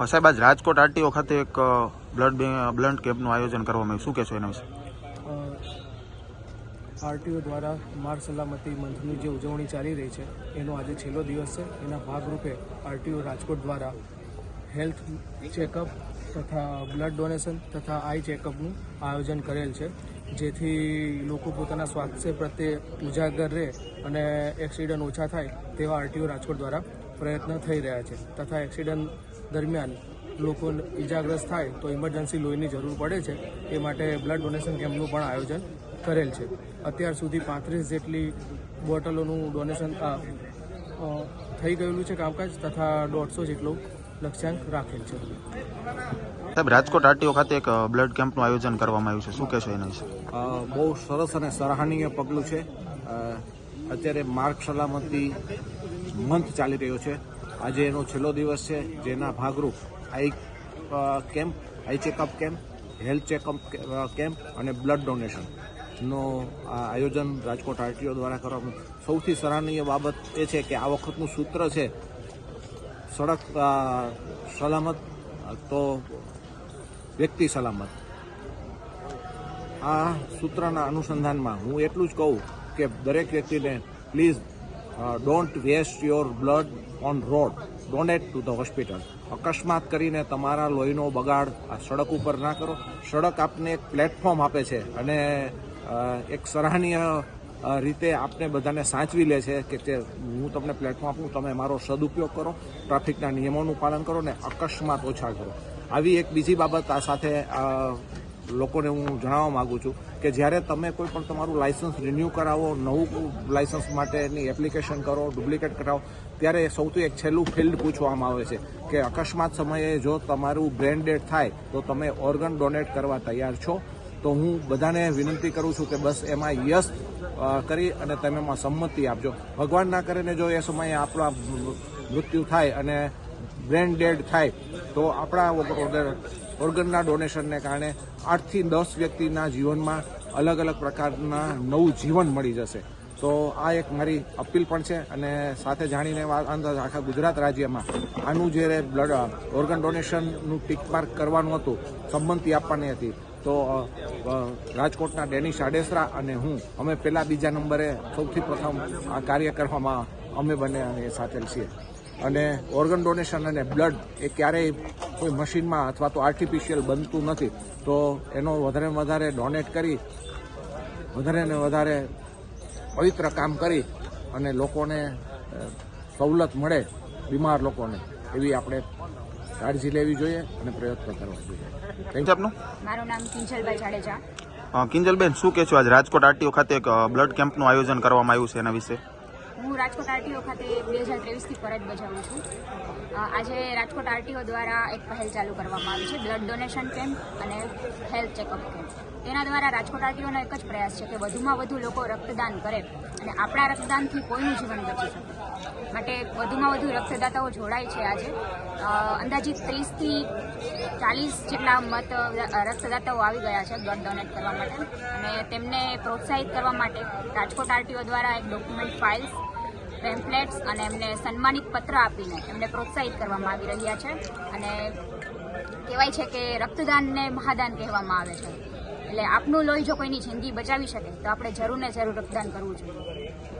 સાહેબ, આજ રાજકોટ આરટીઓ ખાતે એક બ્લડ બ્લડ કેમ્પનું આયોજન કરવામાં આવ્યું. શું કહેશો એના વિશે? આરટીઓ દ્વારા માર્ગ સલામતી મંથની જે ઉજવણી ચાલી રહી છે, એનો આજે છેલ્લો દિવસ છે. એના ભાગરૂપે આરટીઓ રાજકોટ દ્વારા હેલ્થ ચેકઅપ તથા બ્લડ ડોનેશન તથા આઈ ચેકઅપનું આયોજન કરેલ છે, જેથી લોકો પોતાના સ્વાસ્થ્ય પ્રત્યે ઉજાગર રહે અને એક્સિડન્ટ ઓછા થાય તેવા આરટીઓ રાજકોટ દ્વારા પ્રયત્ન થઈ રહ્યા છે તથા એક્સિડન્ટ દરમિયાન લોકો ઇજાગ્રસ્ત થાય તો ઇમરજન્સી લોહીની જરૂર પડે છે એ માટે બ્લડ ડોનેશન કેમ્પનું પણ આયોજન કરેલ છે. અત્યાર સુધી પાંત્રીસ જેટલી બોટલોનું ડોનેશન થઈ ગયેલું છે કામકાજ તથા દોઢસો જેટલું લક્ષ્યાંક રાખેલ છે. સાહેબ રાજકોટ આરટીઓ ખાતે એક બ્લડ કેમ્પનું આયોજન કરવામાં આવ્યું છે. શું કહેશો એના વિશે? બહુ સરસ અને સરાહનીય પગલું છે. અત્યારે માર્ગ સલામતી મંથ ચાલી રહ્યો છે. આજે એનો છેલ્લો દિવસ છે. જેના ભાગરૂપ eye camp, eye checkup camp, health checkup camp અને બ્લડ ડોનેશન નો આયોજન રાજકોટ આરટીઓ દ્વારા કરવામાં સૌથી સરાહનીય બાબત એ છે કે આ વખતનું સૂત્ર છે, સડક સલામત તો વ્યક્તિ સલામત. આ સૂત્રના અનુસંધાનમાં હું એટલું જ કહું કે દરેક વ્યક્તિને please don't waste your blood on road donate to the hospital અકસ્માત કરીને તમારા લોહીનો બગાડ આ સડક ઉપર ના કરો. સડક આપને એક પ્લેટફોર્મ આપે છે અને એક સરાહનીય રીતે આપને બધાને સાચવી લે છે કે તે હું તમને પ્લેટફોર્મ આપું તમે મારો સદુપયોગ કરો ટ્રાફિકના નિયમોનું પાલન કરો ને અકસ્માત ઓછા કરો. આવી એક બીજી બાબત આ સાથે અ, લોકોને હું જણાવવા માગું છું કે જ્યારે તમે કોઈ પણ તમારું લાયસન્સ રિન્યૂ કરાવો, નવું લાયસન્સ માટેની એપ્લિકેશન કરો, ડુપ્લિકેટ કરાવો, ત્યારે સૌથી એક છેલ્લું ફિલ્ડ પૂછવામાં આવે છે કે અકસ્માત સમયે જો તમારું બ્રેન ડેડ થાય, તો તમે ઓર્ગન ડોનેટ કરવા તૈયાર છો. તો હું બધાને વિનંતી કરું છું કે બસ એમાં યસ કરી અને તમે એમાં સંમતિ આપજો. ભગવાન ના કરીને જો એ સમયે આપણા મૃત્યુ થાય અને બ્રેન ડેડ થાય, તો આપણા ઓર્ગન, ઓર્ગનના ડોનેશનને કારણે આઠથી દસ વ્યક્તિના જીવનમાં અલગ અલગ પ્રકારના નવું જીવન મળી જશે. તો આ એક મારી અપીલ પણ છે અને સાથે જાણીને આખા ગુજરાત રાજ્યમાં આનું જે બ્લડ ઓર્ગન ડોનેશનનું ટીક માર્ક કરવાનું હતું, સંમતિ આપવાની હતી, તો રાજકોટના ડેનિશ આડેસરા અને હું, અમે પહેલાં બીજા નંબરે સૌથી પ્રથમ આ કાર્ય કરવામાં અમે બંને સાથે છીએ. અને ઓર્ગન ડોનેશન અને બ્લડ એ ક્યારેય કોઈ મશીનમાં અથવા તો આર્ટિફિશિયલ બનતું નથી. તો એનો વધારે વધારે ડોનેટ કરી વધારે ને વધારે પવિત્ર કામ કરી અને લોકોને સવલત મળે બીમાર લોકોને એવી આપણે કાળજી લેવી જોઈએ અને પ્રયત્ન કરવા જોઈએ. થેન્ક યુ આપનું? મારું નામ કિંજલભાઈ જાડેજા. કિંજલબેન શું કહેશો આજ રાજકોટ આરટીઓ ખાતે એક બ્લડ કેમ્પનું આયોજન કરવામાં આવ્યું છે એના વિશે. હું રાજકોટ આરટીઓ ખાતે બે હજાર ત્રેવીસથી ફરજ બજાવું છું. આજે રાજકોટ આરટીઓ દ્વારા એક પહેલ ચાલુ કરવામાં આવી છે, બ્લડ ડોનેશન કેમ્પ અને હેલ્થ ચેકઅપ કેમ્પ. તેના દ્વારા રાજકોટ આરટીઓનો એક જ પ્રયાસ છે કે વધુમાં વધુ લોકો રક્તદાન કરે અને આપણા રક્તદાનથી કોઈનું જીવન બચી શકે. માટે વધુમાં વધુ રક્તદાતાઓ જોડાય છે આજે. અંદાજિત ત્રીસથી ચાલીસ જેટલા મત રક્તદાતાઓ આવી ગયા છે બ્લડ ડોનેટ કરવા માટે. અને તેમને પ્રોત્સાહિત કરવા માટે રાજકોટ આરટીઓ દ્વારા એક ડોક્યુમેન્ટ ફાઇલ્સ પેમ્પલેટ્સ અને એમને સન્માનિત પત્ર આપીને એમને પ્રોત્સાહિત કરવામાં આવી રહ્યા છે. અને કહેવાય છે કે રક્તદાનને મહાદાન કહેવામાં આવે છે. એટલે આપનું લોહી જો કોઈની જિંદગી બચાવી શકે, તો આપણે જરૂર ને જરૂર રક્તદાન કરવું જોઈએ.